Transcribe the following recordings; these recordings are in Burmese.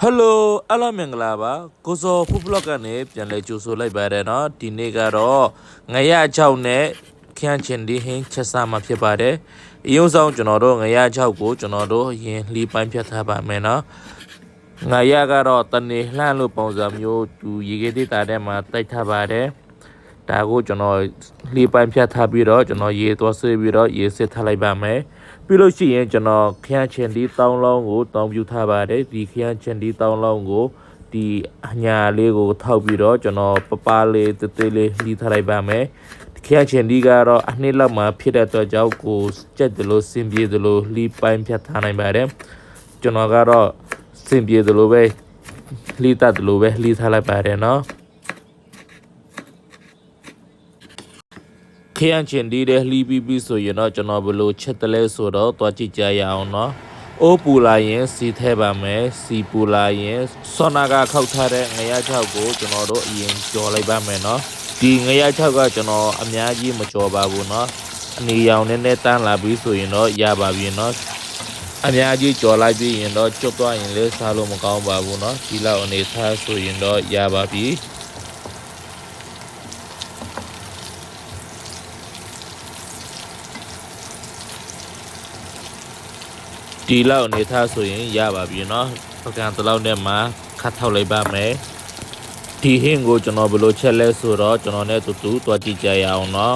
ဟယ်လိုအားလုံးမင်္ဂလာပါကိုစောဖူဘလော့ကနေပြန်လဲကြိုဆိုလိုက်ပါတယ်เนาะဒီနေ့ကတော့ငရ6နဲ့ခရမ်းချင်ဒီဟင်းချက်စားမှာဖြစ်ပါတယ်အယုံဆောင်ကျွန်တော်တို့ငရ6ကိုကျွန်တော်တို့ရင်လှီးပိုင်းဖြတ်ထားပါမယ်เนาะငရကတော့တနေလှမ်းလို့ပုံစံမျိုးသူရေခဲတိတာထဲမှာတိုက်ထားပါတယ်ဒါကိုကျွန်တော်လှီးပိုင်းဖြတ်ထားပြီးတော့ကျွန်တော်ရေသွားဆွေးပြီးတော့ရေစစ်ထားလိုက်ပါမယ် ပြီးလို့ရှိရင်ကျွန်တော်ခရမ်းချင်ဒီတောင်းလုံးကိုတောင်းပြထားပါတယ်ဒီခရမ်းချင်ဒီတောင်းလုံးကိုဒီအညာလေးကိုထောက်ပြီးတော့ကျွန်တော်ပပလေးတေးသေးလေးလှီးထားလိုက်ပါမယ်ခရမ်းချင်ဒီကတော့အနှစ်လောက်မှဖြစ်တဲ့အတွက်ကြောင့်ကိုကြက်တယ်လို့စင်ပြေတယ်လို့လှီးပိုင်းဖြတ်ထားနိုင်ပါတယ်ကျွန်တော်ကတော့စင်ပြေတယ်လို့ပဲလှီးတတ်တယ်လို့ပဲလှီးထားလိုက်ပါတယ်နော် ခရမ်းချင်ဒီတဲ့လှီးပြီးပြီးဆိုရင်တော့ကျွန်တော်ဘယ်လိုချက်တလဲဆိုတော့တွားကြည့်ကြရအောင်เนาะအိုးပူလာရင်စီထဲပါမယ်စီပူလာရင်ဆောနာကခောက်ထားတဲ့ငရချောက်ကိုကျွန်တော်တို့အရင်ကြော်လိုက်ပါမယ်เนาะဒီငရချောက်ကကျွန်တော်အများကြီးမကြော်ပါဘူးเนาะအနေရောင်နဲ့နဲ့တန်းလာပြီးဆိုရင်တော့ရပါပြီเนาะအများကြီးကြော်လိုက်ပြီးရင်တော့ကျွတ်သွားရင်လည်းစားလို့မကောင်းပါဘူးเนาะဒီလောက်အနေထားဆိုရင်တော့ရပါပြီ ဒီလောက်အနေထားဆိုရင်ရပါပြီเนาะပကံတလောက်နဲ့မှခတ်ထောက်လိုက်ပါမယ်ဒီဟင်းကိုကျွန်တော်ဘယ်လိုချက်လဲဆိုတော့ကျွန်တော်နဲ့တူတူတွားကြည့်ကြရအောင်เนาะ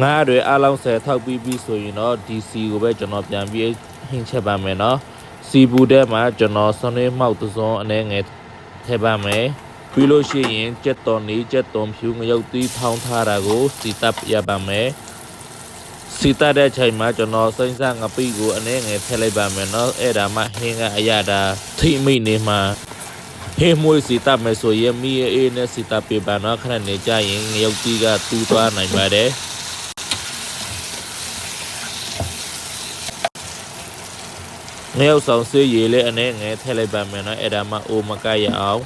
ငါတွေအားလုံးဆယ်ထောက်ပြီးပြီဆိုရင်တော့ DC ကိုပဲကျွန်တော်ပြန်ပြီးဟင်းချက်ပါမယ်เนาะစီဘူးထဲမှာကျွန်တော်ဆွနေမှောက်သစုံအနေငယ်ထည့်ပါမယ်ပြီးလို့ရှိရင်ကြက်တော်နေကြက်တော်ဖြူငရုတ်သီးထောင်းထားတာကိုစီတပ်ရပါမယ် စီတတ်တဲ့အချိန်မှာကျွန်တော်စိမ့်စငပိကိုအနည်းငယ်ဖျက်လိုက်ပါမယ်နော်အဲ့ဒါမှဟင်းကအရတာထိမိနေမှာဟင်းမွေးစီတတ်မယ်ဆိုရင်မီးအေးနဲ့စီတတ်ပြပါနော်ခဏနေကြရင်ငရုတ်တီးကတူးသွားနိုင်ပါတယ်ငရုတ်ဆောင်ဆေးရည်လေးအနည်းငယ်ထည့်လိုက်ပါမယ်နော်အဲ့ဒါမှအိုမကရအောင်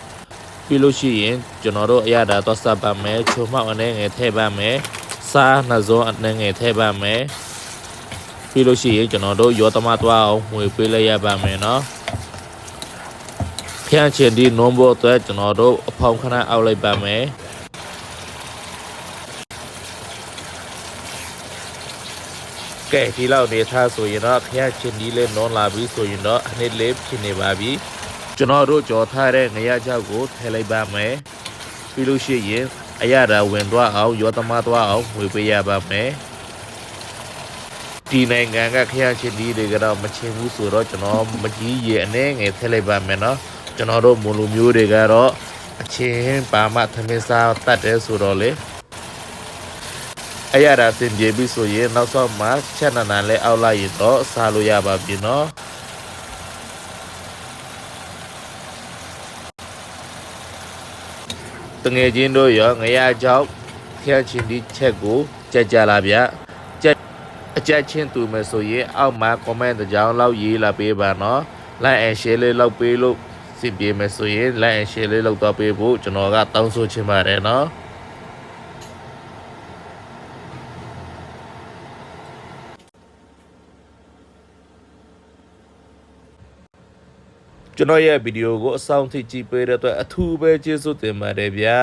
ပြီးလို့ရှိရင်ကျွန်တော်တို့အရတာသွားစပ်ပါမယ်ချုံမောက်အနည်းငယ်ထည့်ပါမယ် စားနှစ်စုံအနေငယ်ထည့်ပါမယ်ပြီးလို့ရှိရင်ကျွန်တော်တို့ရောသမသွားအောင်ငွေပေးလိုက်ရပါမယ်နော်ဖြန့်ချင်ဒီနုံးဘောအတွက်ကျွန်တော်တို့အဖောင်းခဏအောက်လိုက်ပါမယ်ကဲဒီလောက်နေထားဆိုရင်တော့ဖျက်ချင်ဒီလေးနွန်လာပြီဆိုရင်တော့အနည်းလေးဖြစ်နေပါပြီကျွန်တော်တို့ကြော်ထားတဲ့ငရချောက်ကိုထည့်လိုက်ပါမယ်ပြီးလို့ရှိရင် အရသာဝင်သွားအောင်ရောသမားသွားအောင်ဝေပေးရပါမယ်ဒီနိုင်ငံကခရချစ်ဒီတွေကတော့မချင်းဘူးဆိုတော့ကျွန်တော်မကြီးရေအနှဲငယ်ထည့်လိုက်ပါမယ်နော်ကျွန်တော်တို့မူလူမျိုးတွေကတော့အချင်းပါမသမင်းစားတတ်တယ်ဆိုတော့လေအရသာစင်ပြေပြီဆိုရင်နောက်ဆုံးမှချက်နနာလဲအောက်လိုက်ရင်တော့စားလို့ရပါပြီနော် တငယ်ချင်းတို့ရောငရကြောက်ဖျက်ချင်းဒီချက်ကိုကြက်ကြလာဗျကြက်အကြက်ချင်းတူမယ်ဆိုရင်အောက်မှာ comment တစ်ကြောင်းလောက်ရေးလာပေးပါနော် like and share လေးလောက်ပေးလို့စင်ပြေမယ်ဆိုရင် like and share လေးလောက်တော့ပေးဖို့ကျွန်တော်ကတောင်းဆိုချင်ပါတယ်နော် ကျွန်တော်ရဲ့ဗီဒီယိုကိုအဆုံးထိကြည့်ပေးတဲ့အတွက်အထူးပဲကျေးဇူးတင်ပါတယ်ဗျာ